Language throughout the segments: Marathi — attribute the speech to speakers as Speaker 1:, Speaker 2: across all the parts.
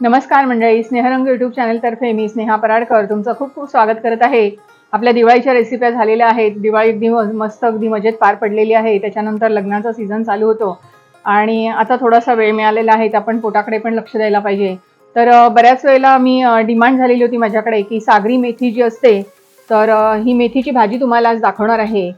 Speaker 1: नमस्कार मंडळी स्नेहरंग युट्यूब चॅनलतर्फे मी स्नेहा पराडकर तुमचं खूप खूप स्वागत करत आहे. आपल्या दिवाळीच्या रेसिप्या झालेल्या आहेत. दिवाळी अगदी मस्त अगदी मजेत पार पडलेली आहे. त्याच्यानंतर लग्नाचा सीझन चालू होतो. आणि आता थोडासा वेळ मिळालेला आहे तर आपण पोटाकडे पण लक्ष द्यायला पाहिजे. तर बऱ्याच वेळेला मी डिमांड झालेली होती माझ्याकडे की सागरी मेथी जी असते तर ही मेथीची भाजी तुम्हाला आज दाखवणार आहे.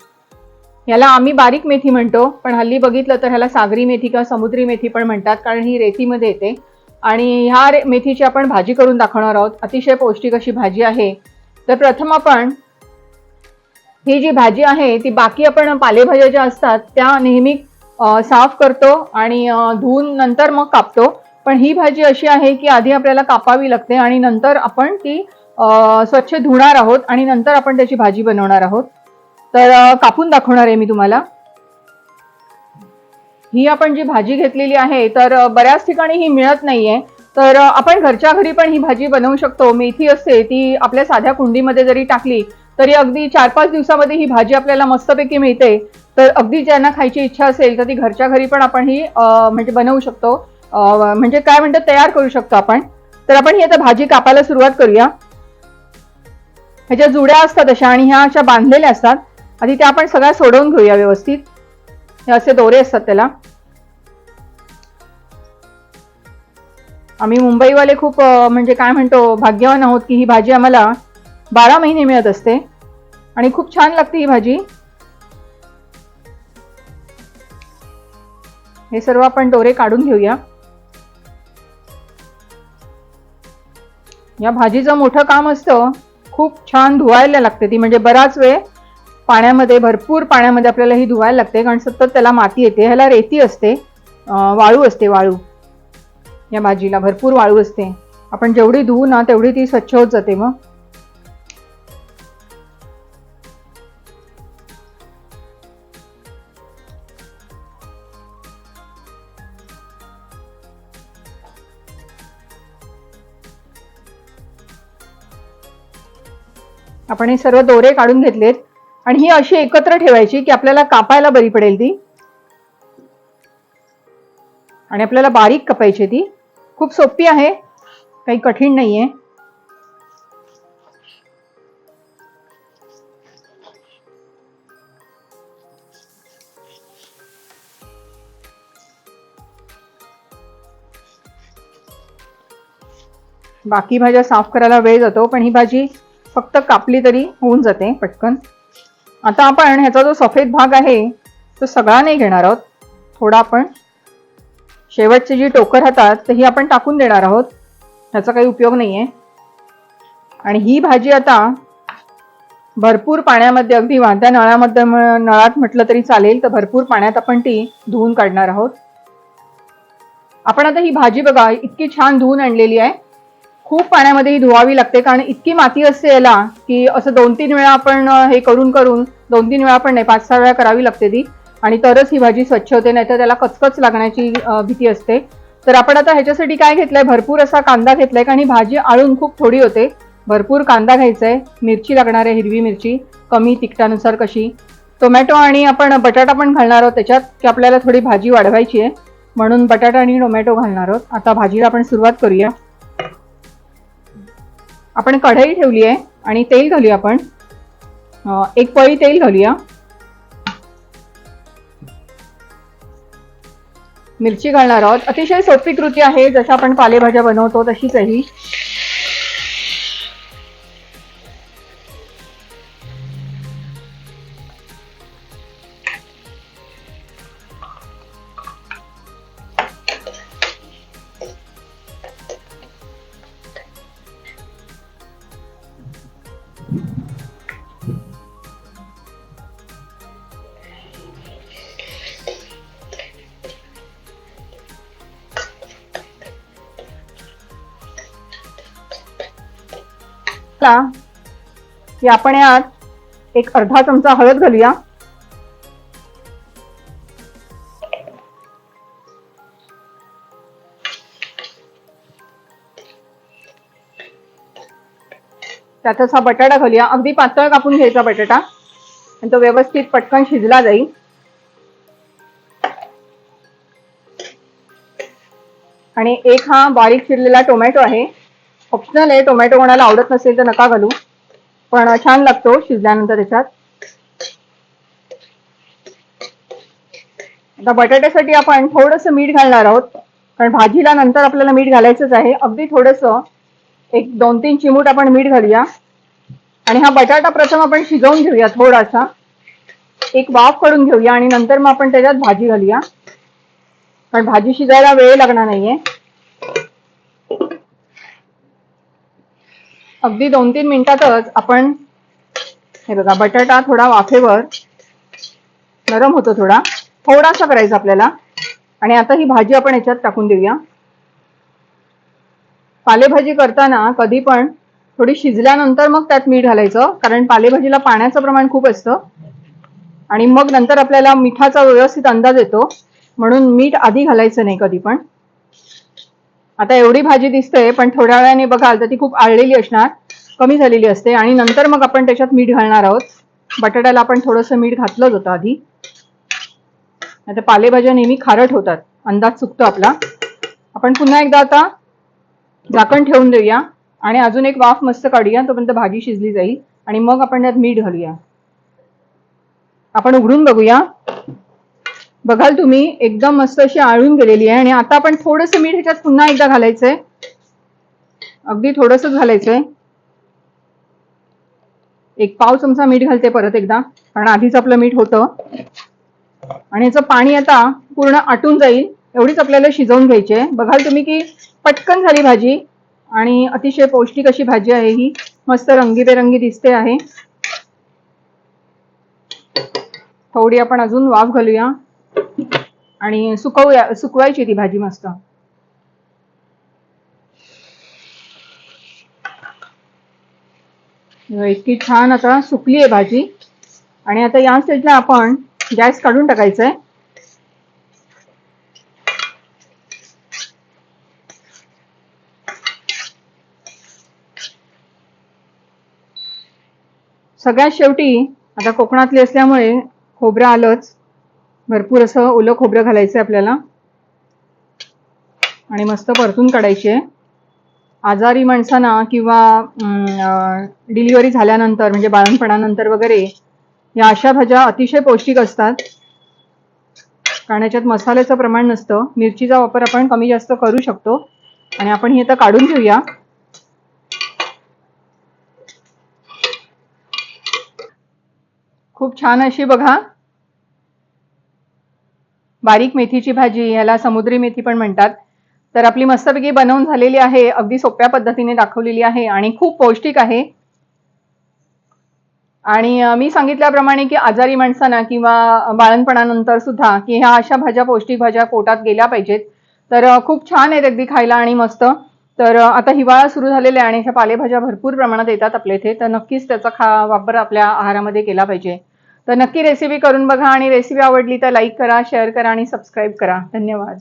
Speaker 1: याला आम्ही बारीक मेथी म्हणतो पण हल्ली बघितलं तर ह्याला सागरी मेथी किंवा समुद्री मेथी पण म्हणतात कारण ही रेतीमध्ये येते. आणि ह्या रे- मेथीची आपण भाजी करून दाखवणार आहोत. अतिशय पौष्टिक अशी भाजी आहे. तर प्रथम आपण ही जी भाजी आहे ती बाकी आपण पालेभाज्या ज्या असतात त्या नेहमी साफ करतो आणि धुवून नंतर मग कापतो. पण ही भाजी अशी आहे की आधी आपल्याला कापावी लागते आणि नंतर आपण ती स्वच्छ धुणार आहोत आणि नंतर आपण त्याची भाजी बनवणार आहोत. तर कापून दाखवणार आहे मी तुम्हाला. ही आपण जी भाजी घेतलेली आहे तर बऱ्याच ठिकाणी ही मिळत नाहीये. तर आपण घरच्या घरी पण ही भाजी बनवू शकतो. मेथी असते ती आपल्या साध्या कुंडीमध्ये जरी टाकली तरी अगदी चार पाच दिवसामध्ये ही भाजी आपल्याला मस्तपैकी मिळते. तर अगदी ज्यांना खायची इच्छा असेल तर ती घरच्या घरी पण आपण ही म्हणजे बनवू शकतो. म्हणजे काय म्हणतात तयार करू शकतो आपण. तर आपण ही आता भाजी कापायला सुरुवात करूया. ह्याच्या जुड्या असतात अशा आणि ह्या अशा बांधलेल्या असतात आधी त्या आपण सगळ्या सोडवून घेऊया व्यवस्थित. हे असे दोरे असतात त्याला. आम्ही मुंबईवाले खूप म्हणजे काय म्हणतो भाग्यवान आहोत की ही भाजी आम्हाला बारा महिने मिळत असते. आणि खूप छान लागते ही भाजी. हे सर्व आपण दोरे काढून घेऊया. या भाजीचं मोठं काम असतं खूप छान धुवायला लागते ती. म्हणजे बराच वेळ पाण्यामध्ये भरपूर पाण्यामध्ये आपल्याला ही धुवायला लागते कारण सतत त्याला माती येते ह्याला रेती असते वाळू असते वाळू. या भाजीला भरपूर वाळू असते. आपण जेवढी धुवू ना तेवढी ती स्वच्छ होत जाते मग. आपण हे सर्व दोरे काढून घेतलेत. आणि ही अशी एकत्र ठेवायची की आपल्याला कापायला बरी पडेल ती. आणि आपल्याला बारीक कापायची ती. खूप सोपी आहे. काही कठीण नाहीये. बाकी भाज्या साफ करायला वेळ जातो पण ही भाजी फक्त कापली तरी होऊन जाते पटकन. आता आपण ह्याचा जो सफेद भाग आहे तो सगळा नाही घेणार आहोत. थोडा आपण शेवटची जी टोकर राहतात तर ही आपण टाकून देणार आहोत. ह्याचा काही उपयोग नाही आहे आणि ही भाजी आता भरपूर पाण्यामध्ये अगदी वाढत्या नळामध्ये नळात म्हटलं तरी चालेल तर भरपूर पाण्यात आपण ती धुवून काढणार आहोत. आपण आता ही भाजी बघा इतकी छान धुवून आणलेली आहे. खूप पाण्यामध्ये ही धुवावी लागते कारण इतकी माती असते याला की असं दोन तीन वेळा आपण हे करून करून दोन तीन वेळा आपण नाही पाच सहा वेळा करावी लागते ती. आणि तरच ही भाजी स्वच्छ होते नाहीतर त्याला कचकच लागण्याची भीती असते. तर आपण आता ह्याच्यासाठी काय घेतलंय? भरपूर असा कांदा घेतलाय कारण ही भाजी आळून खूप थोडी होते. भरपूर कांदा घ्यायचा आहे मिरची लागणार आहे हिरवी मिरची. कमी तिखटानुसार कशी. टोमॅटो आणि आपण बटाटा पण घालणार आहोत त्याच्यात की आपल्याला थोडी भाजी वाढवायची आहे. म्हणून बटाटा आणि टोमॅटो घालणार आहोत. आता भाजीला आपण सुरुवात करूया. आपण कढई ठेवली आहे आणि तेल घालूया आपण. एक पळी तेल घालूया. मिरची घालणार आहोत. अतिशय सोपी कृती आहे. जसं आपण पालेभाज्या बनवतो तशीच आहे ही ला की आपण यात एक अर्धा चमचा हळद घालूया. त्यातच हा बटाटा घालूया. अगदी पातळ कापून घ्यायचा बटाटा. आणि तो व्यवस्थित पटकन शिजला जाईल. आणि एक हा बारीक चिरलेला टोमॅटो आहे. ऑप्शनल आहे. टोमॅटो कोणाला आवडत नसेल तर नका घालू. पण छान लागतो शिजल्यानंतर त्याच्यात. आता बटाट्यासाठी आपण थोडंसं मीठ घालणार आहोत. कारण भाजीला नंतर आपल्याला मीठ घालायचंच आहे. अगदी थोडंसं एक दोन तीन चिमूट आपण मीठ घालूया. आणि हा बटाटा प्रथम आपण शिजवून घेऊया थोडासा. एक वाफ करून घेऊया आणि नंतर मग आपण त्याच्यात भाजी घालूया. कारण भाजी शिजायला वेळ लागणार नाहीये. अगदी दोन तीन मिनिटातच आपण हे बघा बटाटा थोडा वाफेवर नरम होतो थोडा. थोडासा करायचा आपल्याला. आणि आता ही भाजी आपण याच्यात टाकून देऊया. पालेभाजी करताना कधी पण थोडी शिजल्यानंतर मग त्यात मीठ घालायचं कारण पालेभाजीला पाण्याचं प्रमाण खूप असतं. आणि मग नंतर आपल्याला मिठाचा व्यवस्थित अंदाज येतो. म्हणून मीठ आधी घालायचं नाही कधी पण. आता एवढी भाजी दिसते पण थोड्या वेळाने बघाल तर ती खूप आळलेली असणार कमी झालेली असते. आणि नंतर मग आपण त्याच्यात मीठ घालणार आहोत. बटाट्याला आपण थोडंसं मीठ घातलंच होतं आधी. आता पालेभाज्या नेहमी खारट होतात. अंदाज चुकतो आपला. आपण पुन्हा एकदा आता झाकण ठेवून देऊया. आणि अजून एक वाफ मस्त काढूया तोपर्यंत भाजी शिजली जाईल. आणि मग आपण त्यात मीठ घालूया. आपण उघडून बघूया. बघाल तुम्ही एकदम मस्त अशी आळून गेलेली आहे. आणि आता आपण थोडस मीठ ह्याच्यात पुन्हा एकदा घालायचंय. अगदी थोडस घालायचंय. एक पाव चमचा मीठ घालते परत एकदा कारण आधीच आपलं मीठ होतं. आणि याचं पाणी आता पूर्ण आटून जाईल एवढीच आपल्याला शिजवून घ्यायची आहे. बघाल तुम्ही की पटकन झाली भाजी आणि अतिशय पौष्टिक अशी भाजी आहे ही. मस्त रंगीबेरंगी दिसते आहे. थोडी आपण अजून वाफ घालूया. आणि सुकवूया सुकवायची ती भाजी मस्त. इतकी छान आता सुकली आहे भाजी. आणि आता या स्टेजला आपण गॅस काढून टाकायचा आहे सगळ्यात शेवटी आता कोकणातली असल्यामुळे खोबरं आलंच. भरपूर असं ओलं खोबरं घालायचं आहे आपल्याला. आणि मस्त परतून काढायची आहे. आजारी माणसांना किंवा डिलिव्हरी झाल्यानंतर म्हणजे बाळणपणानंतर वगैरे या अशा भाज्या अतिशय पौष्टिक असतात. कारण याच्यात मसाल्याचं प्रमाण नसतं. मिरचीचा वापर आपण कमी जास्त करू शकतो. आणि आपण ही आता काढून घेऊया. खूप छान अशी बघा. बारीक मेथीची भाजी याला समुद्री मेथी पण म्हणतात. तर आपली मस्तपैकी बनवून झालेली आहे अगदी सोप्या पद्धतीने दाखवलेली आहे आणि खूप पौष्टिक आहे. आणि मी सांगितल्याप्रमाणे की आजारी माणसांना किंवा बाळणपणानंतर सुद्धा की ह्या अशा भाज्या पौष्टिक भाज्या पोटात गेल्या पाहिजेत. तर खूप छान आहेत अगदी खायला आणि मस्त. तर आता हिवाळा सुरू झालेला आहे आणि ह्या पालेभाज्या भरपूर प्रमाणात येतात आपल्या इथे. तर नक्कीच त्याचा खा वापर आपल्या आहारामध्ये केला पाहिजे. तर नक्की रेसिपी करून बघा आणि रेसिपी आवडली तर लाईक करा शेअर करा आणि सबस्क्राईब करा. धन्यवाद.